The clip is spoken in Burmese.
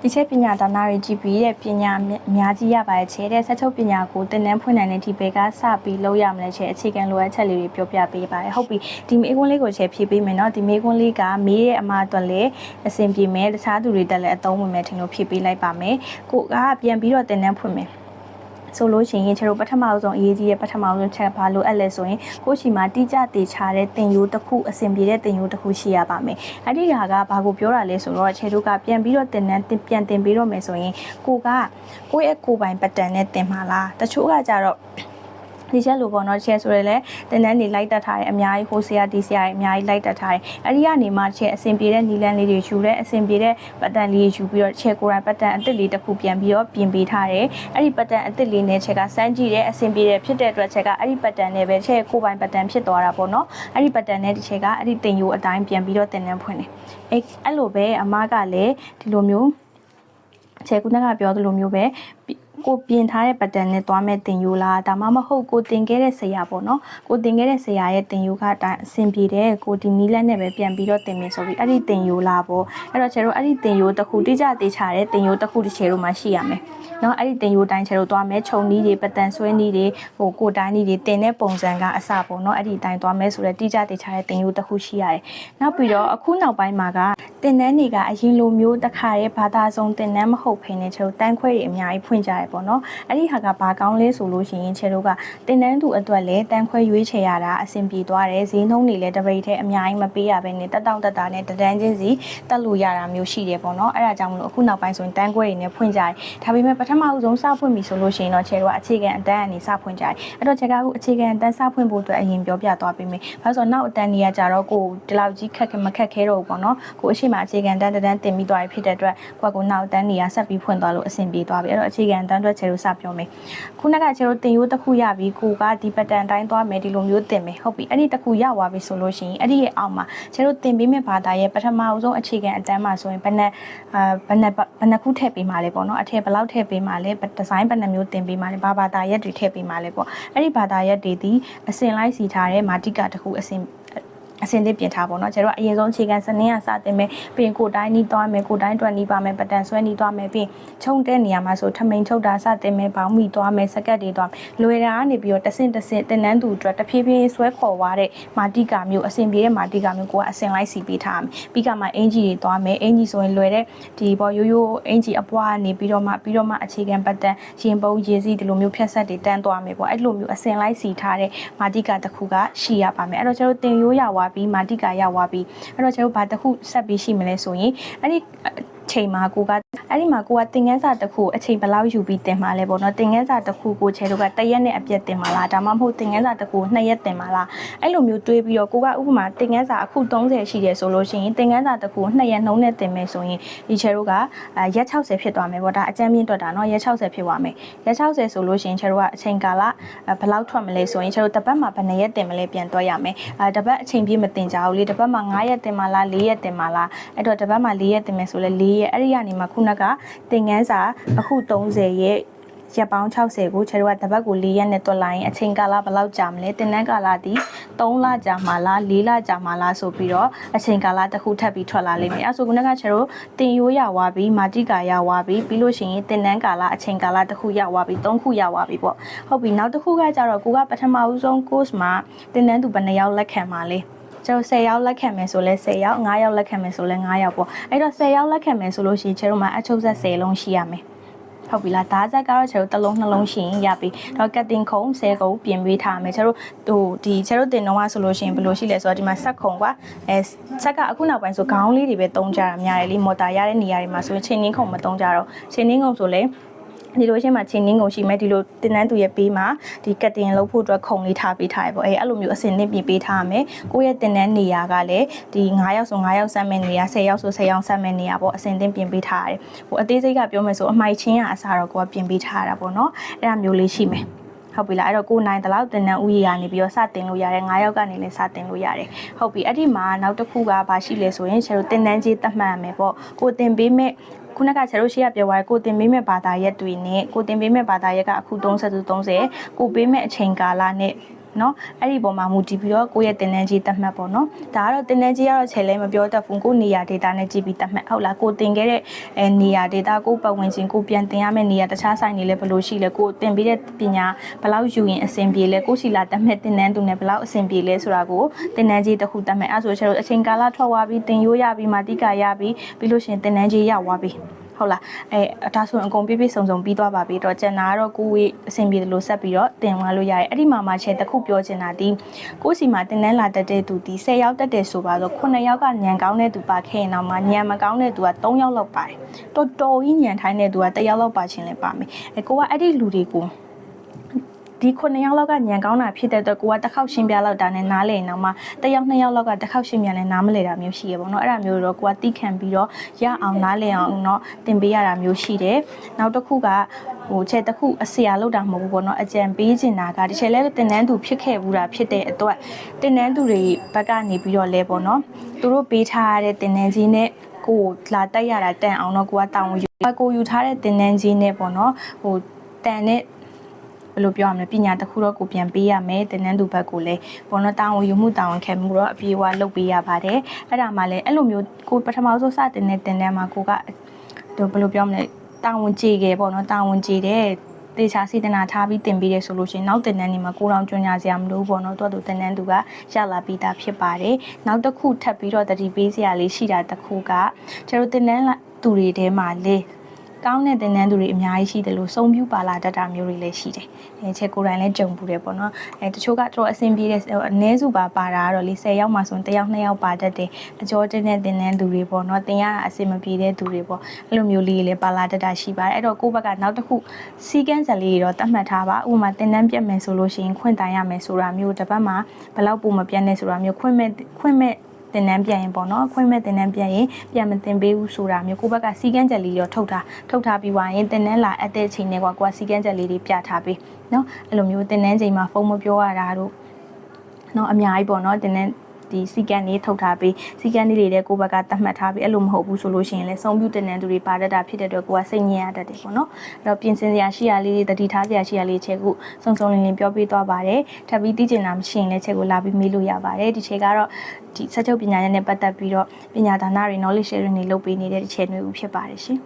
ဒီချက်ပညာဒါနတွေကြည့်ပြီးတဲ့ပညာအများကြီးရပါတယ်ချဲတဲ့ဆက်ချုပ်ပညာကိုတင်တန်းဖွင့်နိုင်တဲ့ဒီဘက်ကစပြီးလုပ်ရမလဲချဲအခြေခံလိုအပ်ချက်လေးတွေပြောပြပေးပါတယ်ဟုတ်ပြီဒီမေကွန်းလေးကိုချဲဖြည့်ပေးမယ်เนาะဒီမေကွန်းလေးကမေးတဲ့အမအတွက်လည်းအဆင်ပြေမယ်တခြားသူတွေတက်လည်းအသုံးဝင်မယ်ထင်လို့ဖြည့်ပေးလိုက်ပါမယ်ကိုကပြန်ပြီးတော့တင်တန်းဖွင့်မယ် ဆိုလို့ရှိရင်ကျတို့ပထမဆုံးအရေးကြီးတဲ့ပထမဆုံးချက်ဘာလို့အဲ့လဲဆိုရင်ကိုယ့်ချီမှာတိကျတေချာတဲ့တင်ယိုးတစ်ခုအဆင်ပြေတဲ့တင်ယိုးတစ်ခုရှိရပါမယ်။အဲ့ဒီဟာကဘာကိုပြောတာလဲဆိုတော့ခြေတို့ကပြန်ပြီးတော့တင်တန်းတင်ပြန်တင်ပြီးတော့မယ်ဆိုရင်ကိုကကိုယ့်ရဲ့ကိုယ်ပိုင်ပတ်တန်နဲ့တင်မှာလားတချို့ကကြတော့ ဒီချက်လိုပေါ့နော်ချက်ဆိုရယ်လဲတင်တန်းနေလိုက်တက်ထားတယ်အများကြီးဟိုဆရာဒီဆရာတွေအများကြီးလိုက်တက်ထားတယ်အဲ့ဒီကနေမှချက်အဆင်ပြေတဲ့နီလန်းလေးတွေယူတဲ့အဆင်ပြေတဲ့ပတ်တန်လေးယူပြီးတော့ချက်ကိုယ်တိုင်ပတ်တန်အစ်စ်လေးတစ်ခုပြန်ပြီးတော့ပြင်ပေးထားတယ်အဲ့ဒီပတ်တန်အစ်စ်လေးနဲ့ချက်ကစမ်းကြည့်တဲ့အဆင်ပြေတဲ့ဖြစ်တဲ့အတွက်ချက်ကအဲ့ဒီပတ်တန်နဲ့ပဲချက်ကိုယ်ပိုင်ပတ်တန်ဖြစ်သွားတာပေါ့နော်အဲ့ဒီပတ်တန်နဲ့ဒီချက်ကအဲ့ဒီတင်ယိုအတိုင်းပြန်ပြီးတော့တင်တန်းဖွင့်တယ်အဲ့အဲ့လိုပဲအမားကလည်းဒီလိုမျိုးချေကုနကပြောသလိုမျိုးပဲ ကိုပြင်ထားတဲ့ပတ်တန်နဲ့သွားမဲ့တင်ယူလားဒါမှမဟုတ်ကိုတင်ခဲ့တဲ့ဆရာပေါ့နော်ကိုတင်ခဲ့တဲ့ဆရာရဲ့တင်ယူကအတိုင်းအဆင်ပြေတဲ့ကိုဒီနီးလက်နဲ့ပဲပြန်ပြီးတော့တင်မယ်ဆိုပြီးအဲ့ဒီတင်ယူလားပေါ့အဲ့တော့ချေတို့အဲ့ဒီတင်ယူတစ်ခုတိကျသေးချတဲ့တင်ယူတစ်ခုတစ်ချေတို့မှရှိရမယ်နော်အဲ့ဒီတင်ယူတိုင်းချေတို့သွားမယ်ခြုံနီးတွေပတ်တန်ဆွဲနီးတွေဟိုကိုတိုင်းနီးတွေတင်တဲ့ပုံစံကအစပေါ့နော်အဲ့ဒီအတိုင်းသွားမယ်ဆိုတော့တိကျသေးချတဲ့တင်ယူတစ်ခုရှိရတယ်နောက်ပြီးတော့အခုနောက်ပိုင်းမှာက တင်နန်းတွေကအရင်လိုမျိုးတစ်ခါရဲ့ဘာသာစုံတင်နန်းမဟုတ်ဖ ೇನೆ ချေတို့တန်းခွဲတွေအများကြီးဖွင့်ကြရပေါ့နော်အဲ့ဒီဟာကဘာကောင်းလဲဆိုလို့ရှိရင်ချေတို့ကတင်နန်းသူအတွက်လည်းတန်းခွဲရွေးချယ်ရတာအဆင်ပြေသွားတယ်ဈေးနှုန်းတွေလည်းတပိတ်ထဲအများကြီးမပေးရဘဲနဲ့တက်တောင့်တက်တာနဲ့တဒန်းချင်းစီတက်လို့ရတာမျိုးရှိတယ်ပေါ့နော်အဲ့ဒါကြောင့်မလို့အခုနောက်ပိုင်းဆိုရင်တန်းခွဲတွေနဲ့ဖွင့်ကြတယ်ဒါပေမဲ့ပထမဦးဆုံးစဖွင့်ပြီဆိုလို့ရှိရင်တော့ချေတို့ကအခြေခံအတန်းအနေစဖွင့်ကြတယ်အဲ့တော့ချေကအခုအခြေခံအတန်းစဖွင့်ဖို့အတွက်အရင်ပြောပြသွားပေးမယ်ဘာလို့ဆိုတော့နောက်အတန်းတွေကကြတော့ကိုဒီလောက်ကြီးခက်ခက်မခက်ခဲတော့ဘူးပေါ့နော်ကိုအရှိမအခြေခံတန်းတန်းတင်ပြီးသွားပြီဖြစ်တဲ့အတွက်ကိုကကိုနောက်အတန်းတွေကဆက်ပြီးဖွင့်သွားလို့အဆင်ပြေသွားပြီအဲ့တော့အခြေခံအတန်းအတွက်ချေတို့စပြောမယ်ခုနကချေတို့တင်ရိုးတစ်ခုရပြီကိုကဒီပတန်တိုင်းသွားမယ်ဒီလိုမျိုးတင်မယ်ဟုတ်ပြီအဲ့ဒီတစ်ခုရသွားပြီဆိုလို့ရှိရင်အဲ့ဒီရဲ့အောက်မှာချေတို့တင်ပေးမယ့်ဘာသာရဲ့ပထမအဆုံးအခြေခံအတန်းမှာဆိုရင်ဘယ်နဲ့အာဘယ်နဲ့ဘယ်နှခုထည့်ပေးမှာလဲပေါ့နော်အထည်ဘယ်လောက်ထည့်ပေးမှာလဲဒီဇိုင်းဘယ်နှမျိုးတင်ပေးမှာလဲဘာဘာသာရက်တွေထည့်ပေးမှာလဲပေါ့အဲ့ဒီဘာသာရက်တွေဒီအစင်လိုက်စီထားတဲ့မာတိကတစ်ခုအစင် အစင်လေးပြင်ထားပေါ့နော်ကျတော့အရင်ဆုံးအခြေခံစနစ်ကစတင်မယ်ပြီးရင်ကိုတိုင်းနီးသွားမယ်ကိုတိုင်းတွက်နီးပါမယ်ပတန်ဆွဲနီးသွားမယ်ပြီးခြုံတဲ့နေရာမှာဆိုထမိန်ထုတ်တာစတင်မယ်ဘောင်းမီသွားမယ်စကတ်တွေသွားလွယ်တာကနေပြီးတော့တဆင့်တဆင့်တင်နန်းသူအတွက်တဖြည်းဖြည်းဆွဲခေါ်သွားတဲ့မာတိကာမျိုးအစင်ပြေတဲ့မာတိကာမျိုးကိုကအစင်လိုက်စီပေးထားမယ်ပြီးကမှအင်ဂျီတွေသွားမယ်အင်ဂျီဆိုရင်လွယ်တဲ့ဒီပေါ်ရိုးရိုးအင်ဂျီအပွားကနေပြီးတော့မှပြီးတော့မှအခြေခံပတန်ရင်ပုံးရေစီဒီလိုမျိုးဖြတ်ဆက်တွေတန်းသွားမယ်ပေါ့အဲ့လိုမျိုးအစင်လိုက်စီထားတဲ့မာတိကာတစ်ခုကရှိရပါမယ်အဲ့တော့ကျွန်တော်တင်ရိုးရသွားပြီးမာတိကာရသွားပြီးအဲ့တော့ကျွန်တော်ဘာတစ်ခုဆက်ပြီးရှိမလဲဆိုရင်အဲ့ဒီချိန်မှာကိုကအဲ့ဒီမှာကိုကတင်ငန်းစာတစ်ခုအချိန်ဘယ်လောက်ယူပြီးတင်မှာလဲပေါ့နော်တင်ငန်းစာတစ်ခုကိုချဲတို့ကတရက်နဲ့အပြည့်တင်မှာလားဒါမှမဟုတ်တင်ငန်းစာတစ်ခုနှစ်ရက်တင်မှာလားအဲ့လိုမျိုးတွေးပြီးတော့ကိုကဥပမာတင်ငန်းစာအခု30ရှိတယ်ဆိုလို့ရှိရင်တင်ငန်းစာတစ်ခုနှစ်ရက်နှုံးနဲ့တင်မယ်ဆိုရင်ဒီချဲတို့ကရက်60ဖြစ်သွားမယ်ပေါ့ဒါအကြမ်းမြင့်တွက်တာနော်ရက်60ဖြစ်သွားမယ်ရက်60ဆိုလို့ရှိရင်ချဲတို့ကအချိန်ကာလဘယ်လောက်ထွက်မလဲဆိုရင်ချဲတို့တစ်ပတ်မှာဘယ်နှစ်ရက်တင်မလဲပြန်တွက်ရမယ်အဲတစ်ပတ်အချိန်ပြည့်မတင်ကြဘူးလေတစ်ပတ်မှာ9ရက်တင်မှာလား4ရက်တင်မှာလားအဲ့တော့တစ်ပတ်မှာ4ရက်တင်မယ်ဆိုလဲ4ရက်အဲ့ဒီကနေမှခုနကတင်ငန်းစာအခု30ရက်ရက်ပေါင်း60ကိုခြေတော့တပတ်ကို4ရက်နဲ့တွက်လိုက်ရင်အချိန်ကာလဘယ်လောက်ကြာမလဲတင်နန်းကာလဒီ3လကြာမှာလား4လကြာမှာလားဆိုပြီးတော့အချိန်ကာလတစ်ခုထပ်ပြီးထွက်လာလိမ့်မယ်အဲဆိုခုနကခြေတော့တင်ရိုးရဝါပြီးမာတိကာရဝါပြီးပြီးလို့ရှိရင်တင်နန်းကာလအချိန်ကာလတစ်ခုရဝါပြီး3ခုရဝါပြီးပေါ့ဟုတ်ပြီနောက်တစ်ခုကကြတော့ကိုကပထမဦးဆုံး course မှာတင်နန်းသူဘယ်နှယောက်လက်ခံမှာလဲ ကျွန်တော်10ယောက်လက်ခံမယ်ဆိုလဲ10ယောက်9ယောက်လက်ခံမယ်ဆိုလဲ9ယောက်ပေါ့အဲ့တော့10ယောက်လက်ခံမယ်ဆိုလို့ရှိရင်ကျွန်တော်မှာအချုပ်ဆက်10လုံးရှိရမယ်ဟုတ်ပြီလားဓာတ်ဆက်ကတော့ကျွန်တော်တစ်လုံးနှလုံးရှိရင်ရပြီတော့ကတ်တင်ခုံ10ခုပြင်ပေးထားမယ်ကျွန်တော်ဟိုဒီကျွန်တော်တင်တော့ဆိုလို့ရှိရင်ဘယ်လိုရှိလဲဆိုတော့ဒီမှာဆက်ခုံကွာအဲဆက်ကအခုနောက်ပိုင်းဆိုခေါင်းလေးတွေပဲတုံးကြတာများတယ်လीမော်တာရတဲ့နေရာတွေမှာဆိုရင်ချင်းနှင်းခုံမတုံးကြတော့ချင်းနှင်းခုံဆိုလဲ ဒီလိုရှင်းမှာချင်းနှင်းကုန်ရှိမဲ့ဒီလိုတင်နန်းသူရဲ့ပေးမှာဒီကတ်တင်လုပ်ဖို့အတွက်ခုံလေးထားပေးထားရပေါ့အဲအဲ့လိုမျိုးအစင်နစ်ပြင်ပေးထားရမယ်ကိုယ့်ရဲ့တင်နန်းနေရာကလည်းဒီ9ယောက်ဆို9ယောက်ဆက်မဲ့နေရာ10ယောက်ဆို10ယောက်ဆက်မဲ့နေရာပေါ့အစင်တင်ပြင်ပေးထားရတယ်ဟိုအသေးစိတ်ကပြောမယ်ဆိုအမိုက်ချင်းရအစားတော့ကိုကပြင်ပေးထားရတာပေါ့နော်အဲ့ဒါမျိုးလေးရှိမယ်ဟုတ်ပြီလားအဲ့တော့ကိုနိုင်တလောက်တင်တန်းဥယျာနေပြီးတော့စတင်လို့ရတယ်9ယောက်ကနေလည်းစတင်လို့ရတယ်ဟုတ်ပြီအဲ့ဒီမှာနောက်တစ်ခုကဘာရှိလဲဆိုရင်ကျတို့တင်တန်းကြီးတတ်မှတ်ရမယ်ပေါ့ကိုတင်ပေးမဲ့ ခုနကဆရာတို့ရှေ့ကပြောသွားတယ်ကိုတင်ပေးမဲ့ဘာသာရက်တွေနဲ့ကိုတင်ပေးမဲ့ဘာသာရက်ကအခု30 30ကိုပေးမဲ့အချိန်ကာလနဲ့ နော်အဲ့ဒီပုံမှာမူတည်ပြီးတော့ကိုယ့်ရဲ့တင်တန်းကြီးသတ်မှတ်ပေါ့နော်ဒါကတော့တင်တန်းကြီးကတော့ခြေလဲမပြောတတ်ဘူးကိုနေရာ data နဲ့ကြည့်ပြီးသတ်မှတ်ဟုတ်လားကိုတင်ခဲ့တဲ့အဲနေရာ data ကိုပတ်ဝန်းကျင်ကိုပြန်တင်ရမယ့်နေရာတခြားဆိုင်တွေလည်းဘယ်လိုရှိလဲကိုတင်ပေးတဲ့ပညာဘယ်လောက်ယူရင်အဆင်ပြေလဲကိုရှိလာသတ်မှတ်တင်တန်းသူနဲ့ဘယ်လောက်အဆင်ပြေလဲဆိုတာကိုတင်တန်းကြီးတစ်ခုသတ်မှတ်အဲဆိုချေလို့အချိန်ကာလထွက်သွားပြီးတင်ရိုးရပြီးမှတိကရပြီးပြီးလို့ရှိရင်တင်တန်းကြီးရသွားပြီး ဟုတ်လားအဲအဒါဆိုရင်အကုန်ပြည့်ပြည့်စုံစုံပြီးသွားပါပြီတော့ကျန်တာကတော့ကိုဝေးအဆင်ပြေတယ်လို့ဆက်ပြီးတော့တင်သွားလို့ရတယ်အဲ့ဒီမှာမှချဲတစ်ခုပြောချင်တာဒီကိုစီမှာတင်တန်းလာတက်တဲ့သူဒီ10ယောက်တက်တယ်ဆိုပါတော့9ယောက်ကညံကောင်းတဲ့သူပါခဲ့ရင်တော့မှညံမကောင်းတဲ့သူက3ယောက်လောက်ပါတယ်တော်တော်ကြီးညံထိုင်းတဲ့သူက1ယောက်လောက်ပါချင်းလည်းပါမယ်အဲကိုကအဲ့ဒီလူတွေကို ဒီခုနှစ်ယောက်လောက်ကညံကောင်းတာဖြစ်တဲ့အတွက်ကိုကတစ်ခေါက်ရှင်းပြလောက်တာနဲ့နားလေရင်တော့မှတစ်ယောက်နှစ်ယောက်လောက်ကတစ်ခေါက်ရှင်းပြလဲနားမလဲတာမျိုးရှိရပေါ့နော်အဲ့ဒါမျိုးတော့ကိုကတိခံပြီးတော့ရအောင်နားလဲအောင်เนาะတင်ပေးရတာမျိုးရှိတယ်နောက်တစ်ခုကဟိုချက်တစ်ခုအစရာလောက်တာမဟုတ်ဘူးပေါ့နော်အကြံပေးချင်တာကတချဲလဲတင်နန်းသူဖြစ်ခဲ့ဘူးတာဖြစ်တဲ့အတွက်တင်နန်းသူတွေဘက်ကနေပြီးတော့လဲပေါ့နော်သူတို့ပေးထားရတဲ့တင်နန်းကြီးနဲ့ကိုယ်လာတက်ရတာတန်အောင်တော့ကိုကတောင်းယူကိုယူထားတဲ့တင်နန်းကြီးနဲ့ပေါ့နော်ဟိုတန်နဲ့ ဘ ယ်လိုပြောရမလဲပညာတစ်ခုတော့ကိုပြန်ပေးရမယ်တင်နန်းသူဘက်ကိုလည်းဘောနော်တာဝန်ယူမှုတာဝန်ခံမှုတော့အပြေအဝလုပ်ပေးရပါတယ်အဲ့ဒါမှလည်းအဲ့လိုမျိုးကိုပထမဆုံးစတင်တဲ့တင်နန်းမှာကိုကတို့ဘယ်လိုပြောမလဲတာဝန်ကြေခဲ့ပေါ့နော်တာဝန်ကြေတဲ့တေချာစေတနာထားပြီးတင်ပေးရဲဆိုလို့ရှိရင်နောက်တင်နန်းနေမှာကိုတော်ကျွမ်းကြစရာမလိုဘူးပေါ့နော်တော်တူတင်နန်းသူကရလာပြီးသားဖြစ်ပါတယ်နောက်တစ်ခုထပ်ပြီးတော့တတိပေးစရာလေးရှိတာတစ်ခုကကျတို့တင်နန်းသူတွေထဲမှာလေ ကောင်းတဲ့တင်နန်းသူတွေအများကြီးရှိတယ်လို့စုံပြူပါလာတတ်တာမျိုးတွေလည်းရှိတယ်။အဲချက်ကိုယ်တိုင်လည်းကြုံပူတယ်ပေါ့နော်။အဲတချို့ကတော့အဆင်ပြေတဲ့အနည်းစုပါပါတာကတော့လေ10ယောက်မှဆိုရင်1ယောက်2ယောက်ပါတတ်တယ်။အကျော်တင်းတဲ့တင်နန်းသူတွေပေါ့နော်။တင်ရတာအဆင်မပြေတဲ့သူတွေပေါ့။အဲ့လိုမျိုးလေးတွေလည်းပါလာတတ်တာရှိပါတယ်။အဲ့တော့ကိုယ့်ဘက်ကနောက်တစ်ခုစီကန်းစလေးတွေတော့တတ်မှတ်ထားပါ။ဥပမာတင်နန်းပြတ်မယ်ဆိုလို့ရှိရင်ခွင့်တိုင်ရမယ်ဆိုတာမျိုးတစ်ပတ်မှာဘယ်လောက်ပုံမပြတ်နေဆိုတာမျိုးခွင့်မဲ့ခွင့်မဲ့ တင်နန်းပြန်ရင်ပေါ့နော်ခွင့်မဲ့တင်နန်းပြန်ရင်ပြန်မတင်ပေးဘူးဆိုတာမျိုးကိုယ့်ဘက်ကစီကန်းချက်လေးတော့ထုတ်ထားထုတ်ထားပြီးွားရင်တင်နန်းလာအပ်တဲ့အချိန်နဲ့ကွာကိုကစီကန်းချက်လေးတွေပြထားပေးနော်အဲ့လိုမျိုးတင်နန်းချိန်မှာဖုန်းမပြောရတာတို့နော်အများကြီးပေါ့နော်တင်နန်း ဒီစီကန်လေးထုတ်ထားပြီးစီကန်လေးတွေတဲ့ကိုယ့်ဘက်ကတတ်မှတ်ထားပြီးအဲ့လိုမဟုတ်ဘူးဆိုလို့ရှိရင်လည်းစုံပြူတင်တဲ့သူတွေပါတတ်တာဖြစ်တဲ့အတွက်ကိုကစိတ်ညစ်ရတတ်တယ်ပေါ့နော်အဲ့တော့ပြင်ဆင်စရာရှိရလေးတွေတတိထားစရာရှိရလေးချက်ကိုစုံစုံလင်းလင်းပြောပြသွားပါတယ်ထပ်ပြီးသိကျင်တာမရှိရင်လည်းချက်ကိုလာပြီးမေးလို့ရပါတယ်ဒီချက်ကတော့ဒီစက်ချုပ်ပညာရပ်နဲ့ပတ်သက်ပြီးတော့ပညာဒါနတွေ knowledge sharing တွေလုပ်ပေးနေတဲ့ချက်မျိုးဖြစ်ပါတယ်ရှင်